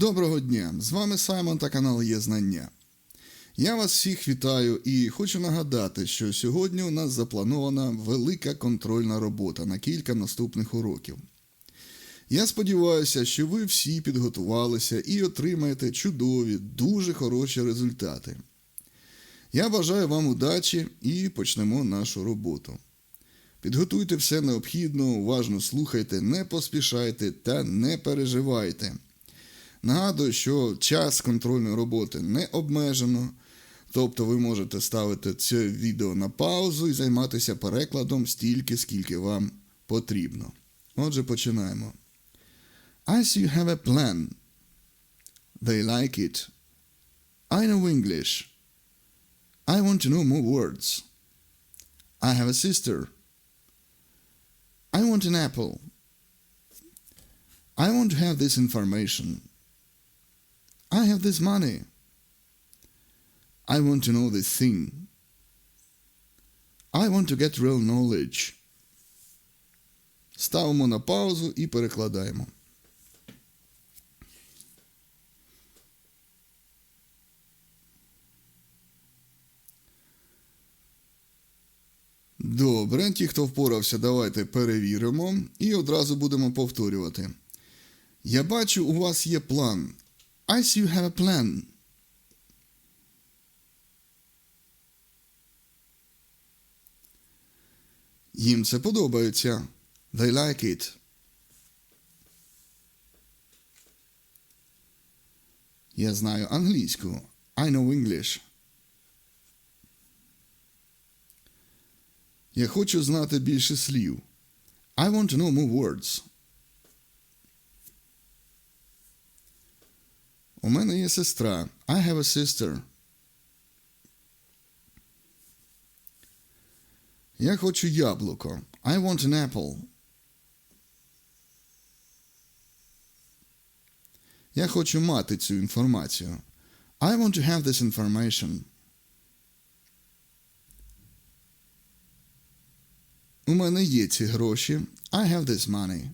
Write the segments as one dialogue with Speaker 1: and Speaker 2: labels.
Speaker 1: Доброго дня! З вами Саймон та канал Є Знання. Я вас всіх вітаю і хочу нагадати, що сьогодні у нас запланована велика контрольна робота на кілька наступних уроків. Я сподіваюся, що ви всі підготувалися і отримаєте чудові, дуже хороші результати. Я бажаю вам удачі і почнемо нашу роботу. Підготуйте все необхідно, уважно слухайте, не поспішайте та не переживайте. Нагадую, що час контрольної роботи не обмежено, тобто ви можете ставити це відео на паузу і займатися перекладом стільки, скільки вам потрібно. Отже, починаємо. I see you have a plan. They like it. I know English. I want to know more words. I have a sister. I want an apple. I want to have this information. I have this money. I want to know this thing. I want to get real knowledge. Ставимо на паузу і перекладаємо. Добре, ті, хто впорався, давайте перевіримо і одразу будемо повторювати. Я бачу, у вас є план. I see you have a plan. Їм це подобається. They like it. Я знаю англійську. I know English. Я хочу знати більше слів. I want to know more words. У мене є сестра. I have a sister. Я хочу яблуко. I want an apple. Я хочу мати цю інформацію. I want to have this information. У мене є ці гроші. I have this money.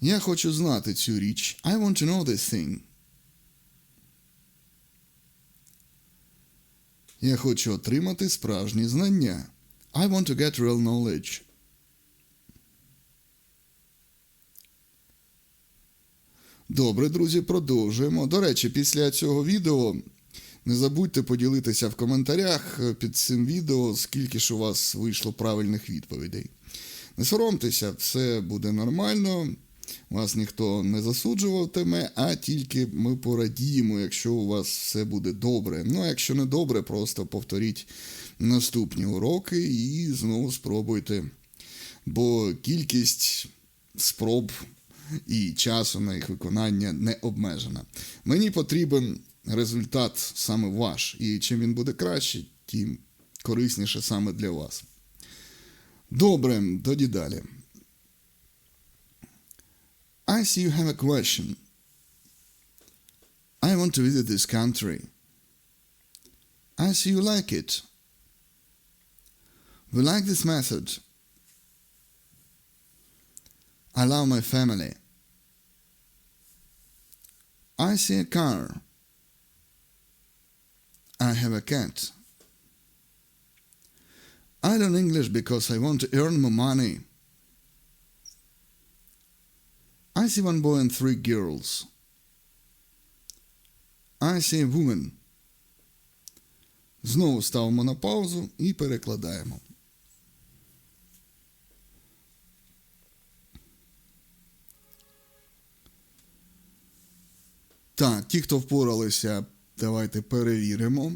Speaker 1: Я хочу знати цю річ. I want to know this thing. Я хочу отримати справжні знання. I want to get real knowledge. Добре, друзі, продовжуємо. До речі, після цього відео не забудьте поділитися в коментарях під цим відео, скільки ж у вас вийшло правильних відповідей. Не соромтеся, все буде нормально. Вас ніхто не засуджуватиме, а тільки ми порадіємо, якщо у вас все буде добре. Ну, а якщо не добре, просто повторіть наступні уроки і знову спробуйте. Бо кількість спроб і часу на їх виконання не обмежена. Мені потрібен результат саме ваш. І чим він буде краще, тим корисніше саме для вас. Добре, тоді далі. I see you have a question. I want to visit this country. I see you like it. We like this method. I love my family. I see a car. I have a cat. I learn English because I want to earn more money. I see one boy and three girls. I see woman. Знову ставимо на паузу і перекладаємо. Так, ті, хто впоралися, давайте перевіримо.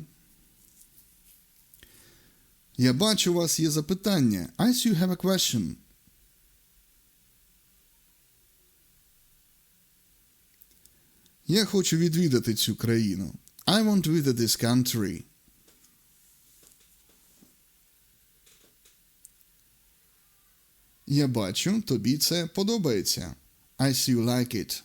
Speaker 1: Я бачу, у вас є запитання. I see you have a question. Я хочу відвідати цю країну. I want to visit this country. Я бачу, тобі це подобається. I see you like it.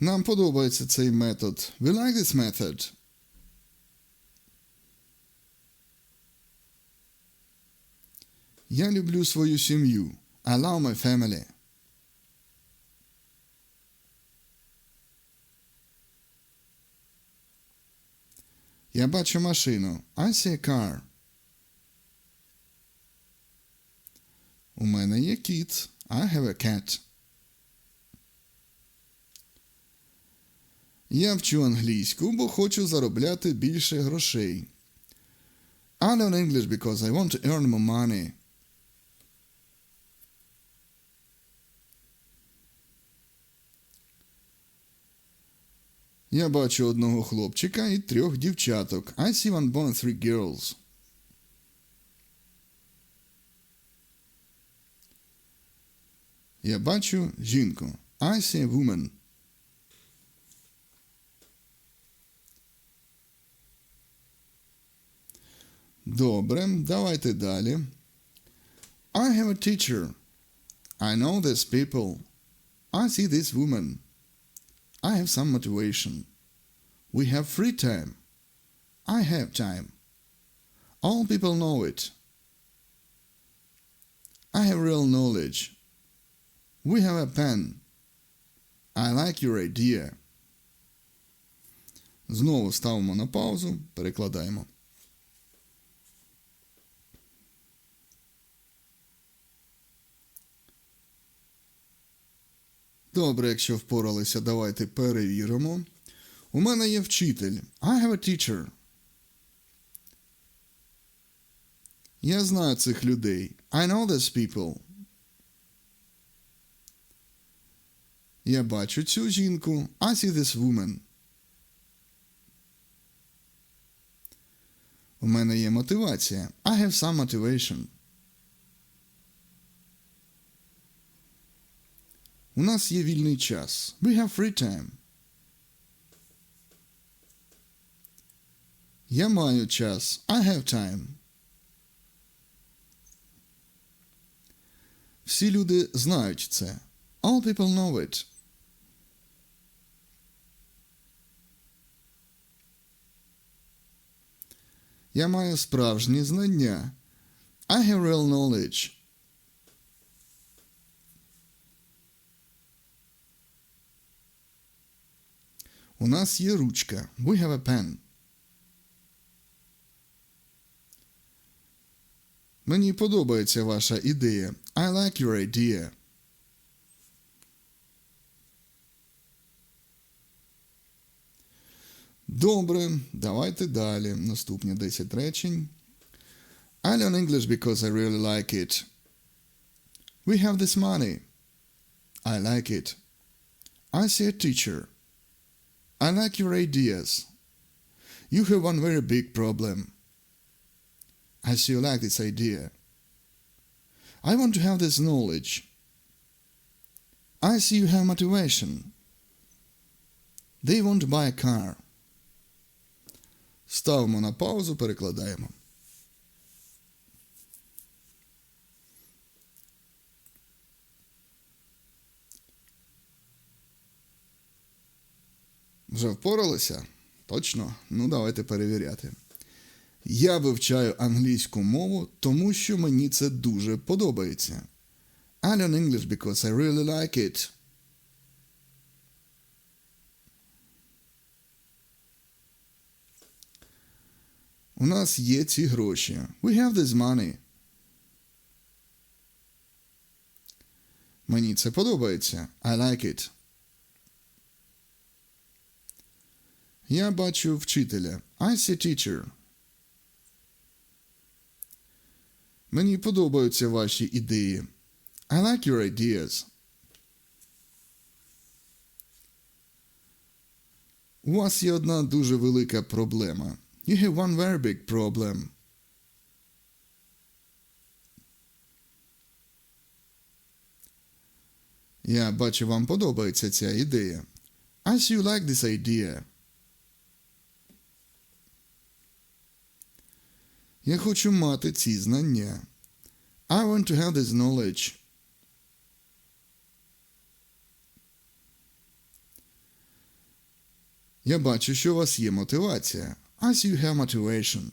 Speaker 1: Нам подобається цей метод. We like this method. Я люблю свою сім'ю. I my family. Я бачу машину. I see a car. У мене є кіт. I have a cat. Я вчу англійську, бо хочу заробляти більше грошей. I learn English because I want to earn more money. Я бачу одного хлопчика і трьох дівчаток. I see one boy and three girls. Я бачу жінку. I see a woman. Добре, давайте далі. I have a teacher. I know these people. I see this woman. I have some motivation. We have free time. I have time. All people know it. I have real knowledge. We have a pen. I like your idea. Знову ставимо на паузу, перекладаємо. Добре, якщо впоралися, давайте перевіримо. У мене є вчитель. I have a teacher. Я знаю цих людей. I know these people. Я бачу цю жінку. I see this woman. У мене є мотивація. I have some motivation. У нас є вільний час. We have free time. Я маю час. I have time. Всі люди знають це. All people know it. Я маю справжні знання. I have real knowledge. У нас є ручка. We have a pen. Мені подобається ваша ідея. I like your idea. Добре, давайте далі. Наступні 10 речень. I learn English because I really like it. We have this money. I like it. I see a teacher. I like your ideas. You have one very big problem. I see you like this idea. I want to have this knowledge. I see you have motivation. They want to buy a car. Ставимо на паузу, перекладаємо. Вже впоралися? Точно? Ну, давайте перевіряти. Я вивчаю англійську мову, тому що мені це дуже подобається. I learn English because I really like it. У нас є ці гроші. We have this money. Мені це подобається. I like it. Я бачу вчителя. I see teacher. Мені подобаються ваші ідеї. I like your ideas. У вас є одна дуже велика проблема. You have one very big problem. Я бачу, вам подобається ця ідея. I see you like this idea. Я хочу мати ці знання. I want to have this knowledge. Я бачу, що у вас є мотивація. I see you have motivation.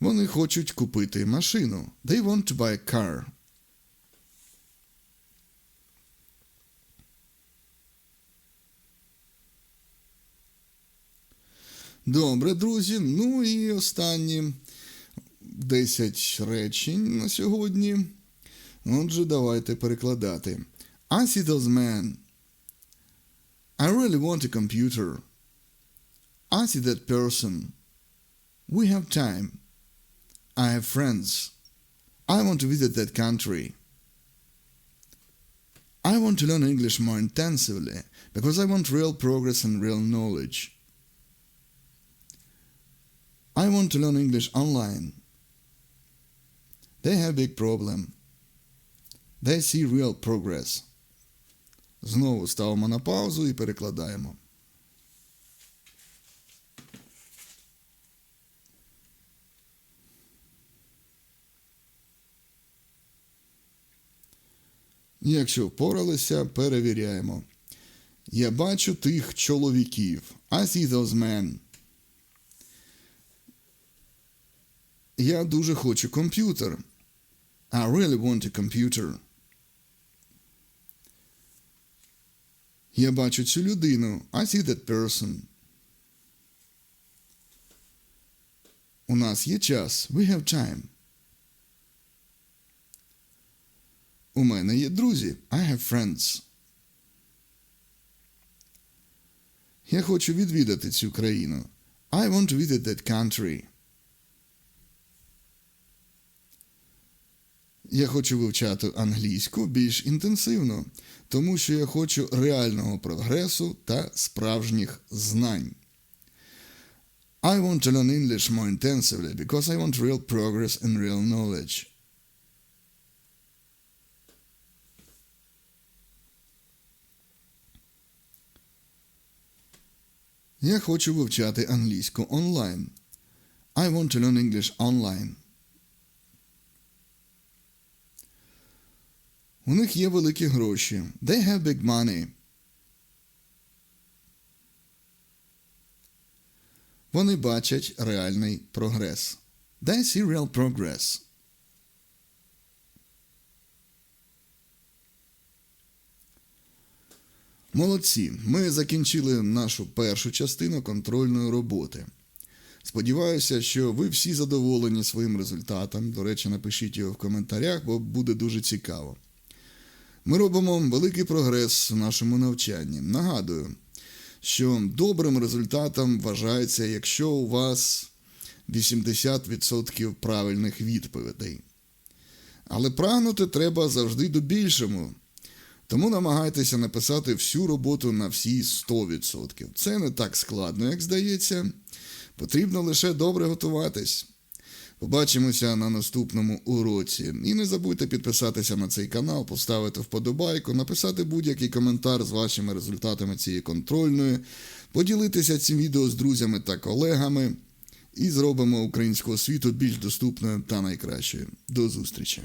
Speaker 1: Вони хочуть купити машину. They want to buy a car. Добре, друзі. Ну і останні 10 речень на сьогодні. Отже, давайте перекладати. I see those men. I really want a computer. I see that person. We have time. I have friends. I want to visit that country. I want to learn English more intensively because I want real progress and real knowledge. I want to learn English online. They have big problem. They see real progress. Знову ставимо на паузу і перекладаємо. Якщо впоралися, перевіряємо. Я бачу тих чоловіків. I see those men. Я дуже хочу комп'ютер. I really want a computer. Я бачу цю людину. I see that person. У нас є час. We have time. У мене є друзі. I have friends. Я хочу відвідати цю країну. I want to visit that country. Я хочу вивчати англійську більш інтенсивно, тому що я хочу реального прогресу та справжніх знань. I want to learn English more intensively because I want real progress and real knowledge. Я хочу вивчати англійську онлайн. I want to learn English online. У них є великі гроші. They have big money. Вони бачать реальний прогрес. They see real progress. Молодці. Ми закінчили нашу першу частину контрольної роботи. Сподіваюся, що ви всі задоволені своїм результатом. До речі, напишіть його в коментарях, бо буде дуже цікаво. Ми робимо великий прогрес в нашому навчанні. Нагадую, що добрим результатом вважається, якщо у вас 80% правильних відповідей. Але прагнути треба завжди до більшому. Тому намагайтеся написати всю роботу на всі 100%. Це не так складно, як здається. Потрібно лише добре готуватись. Побачимося на наступному уроці. І не забудьте підписатися на цей канал, поставити вподобайку, написати будь-який коментар з вашими результатами цієї контрольної, поділитися цим відео з друзями та колегами і зробимо українську освіту більш доступною та найкращою. До зустрічі!